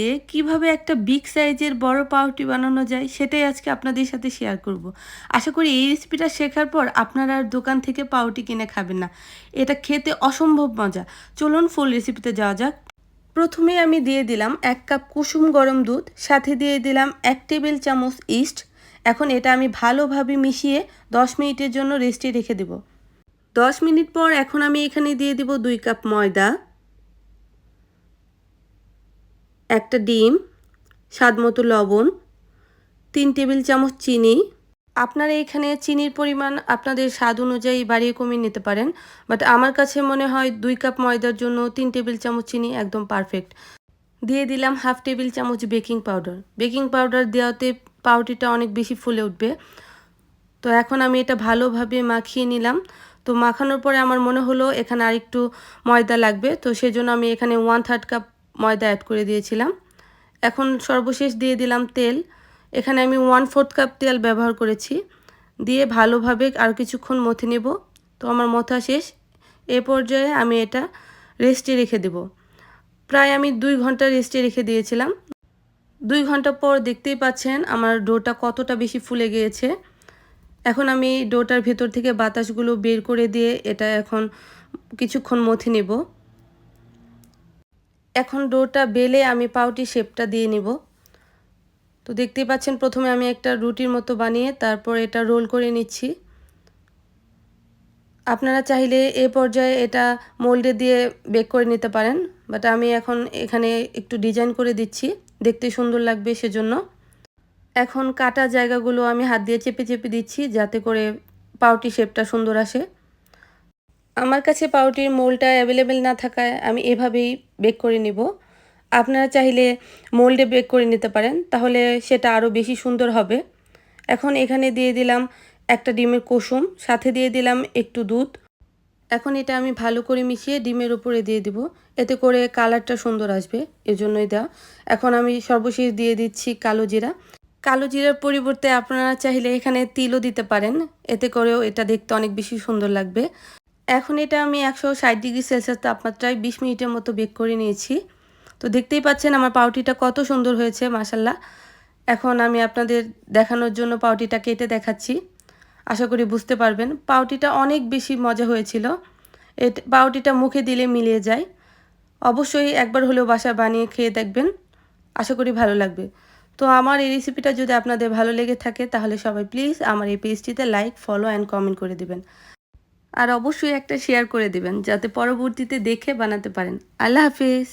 দিয়ে কীভাবে একটা বিগ সাইজের বড় পাউরুটি বানানো যায়, সেটাই আজকে আপনাদের সাথে শেয়ার করব। আশা করি এই রেসিপিটা শেখার পর আপনারা আর দোকান থেকে পাউরুটি কিনে খাবেন না। এটা খেতে অসম্ভব মজা। চলুন ফুল রেসিপিতে যাওয়া যাক। প্রথমে আমি দিয়ে দিলাম এক কাপ কুসুম গরম দুধ, সাথে দিয়ে দিলাম এক টেবিল চামচ ইস্ট এখন এটা আমি ভালোভাবে মিশিয়ে দশ মিনিটের জন্য রেস্টে রেখে দেব। দশ মিনিট পর এখন আমি এখানে দিয়ে দিব দুই কাপ ময়দা। একটা ডিম, স্বাদ মতো লবণ, তিন টেবিল চামচ চিনি। আপনারা এখানে চিনির পরিমাণ আপনাদের স্বাদ অনুযায়ী বাড়িয়ে কমিয়ে নিতে পারেন বাট আমার কাছে মনে হয় দুই কাপ ময়দার জন্য তিন টেবিল চামচ চিনি একদম পারফেক্ট দিয়ে দিলাম হাফ টেবিল চামচ বেকিং পাউডার। বেকিং পাউডার দেওয়াতে পাউরুটিটা অনেক বেশি ফুলে উঠবে। তো এখন আমি এটা ভালোভাবে মাখিয়ে নিলাম। তো মাখানোর পরে আমার মনে হলো এখানে আরেকটু ময়দা লাগবে, তো সেজন্য আমি এখানে ওয়ান থার্ড কাপ ময়দা অ্যাড করে দিয়েছিলাম। এখন সর্বশেষ দিয়ে দিলাম তেল। এখানে আমি ওয়ান ফোর্থ কাপ তেল ব্যবহার করেছি। দিয়ে ভালোভাবে আর কিছুক্ষণ মথে নেব। তো আমার মথা শেষ। এ পর্যায়ে আমি এটা রেস্টে রেখে দেব। প্রায় আমি দুই ঘণ্টা রেস্টে রেখে দিয়েছিলাম। দুই ঘণ্টা পর দেখতেই পাচ্ছেন আমার ডোটা কতটা বেশি ফুলে গিয়েছে। এখন আমি ডোটার ভেতর থেকে বাতাসগুলো বের করে দিয়ে এটা এখন কিছুক্ষণ মথে নেব। এখন ডোটা বেলে আমি পাউটি শেপটা দিয়ে নিব। তো দেখতেই পাচ্ছেন, প্রথমে আমি একটা রুটির মতো বানিয়ে তারপর এটা রোল করে নিচ্ছি। আপনারা চাইলে এ পর্যায়ে এটা মোল্ডে দিয়ে বেক করে নিতে পারেন, বাট আমি এখন এখানে একটু ডিজাইন করে দিচ্ছি। দেখতে সুন্দর লাগবে সেজন্য। এখন কাটা জায়গাগুলো আমি হাত দিয়ে চেপে চেপে দিচ্ছি, যাতে করে পাউটি শেপটা সুন্দর আসে। আমার কাছে পাউটির মোলটা অ্যাভেলেবেল না থাকায় আমি এভাবেই বেক করে নিব। আপনারা চাইলে মোল্ডে বেক করে নিতে পারেন, তাহলে সেটা আরও বেশি সুন্দর হবে। এখন এখানে দিয়ে দিলাম একটা ডিমের কুসুম, সাথে দিয়ে দিলাম একটু দুধ। এখন এটা আমি ভালো করে মিশিয়ে ডিমের উপরে দিয়ে দিব, এতে করে কালারটা সুন্দর আসবে, এজন্যই দেওয়া। এখন আমি সর্বশেষ দিয়ে দিচ্ছি কালো জিরা। কালো জিরার পরিবর্তে আপনারা চাইলে এখানে তিলও দিতে পারেন, এতে করেও এটা দেখতে অনেক বেশি সুন্দর লাগবে। এখন এটা আমি একশো ষাট ডিগ্রি সেলসিয়াস তাপমাত্রায় বিশ মিনিটের মতো বেক করে নিয়েছি। তো দেখতেই পাচ্ছেন আমার পাউটিটা কত সুন্দর হয়েছে মাসাল্লাহ এখন আমি আপনাদের দেখানোর জন্য পাউটিটা কেটে দেখাচ্ছি। আশা করি বুঝতে পারবেন, পাউটিটা অনেক বেশি মজা হয়েছিল। এ পাউটিটা মুখে দিলে মিলিয়ে যায়। অবশ্যই একবার হলেও বাসা বানিয়ে খেয়ে দেখবেন, আশা করি ভালো লাগবে। তো আমার এই রেসিপিটা যদি আপনাদের ভালো লেগে থাকে, তাহলে সবাই প্লিজ আমার এই পেজটিতে লাইক, ফলো, অ্যান্ড কমেন্ট করে দিবেন। আর অবশ্যই একটা শেয়ার করে দেবেন যাতে পরবর্তীতে দেখে বানাতে পারেন। আল্লাহ হাফিজ।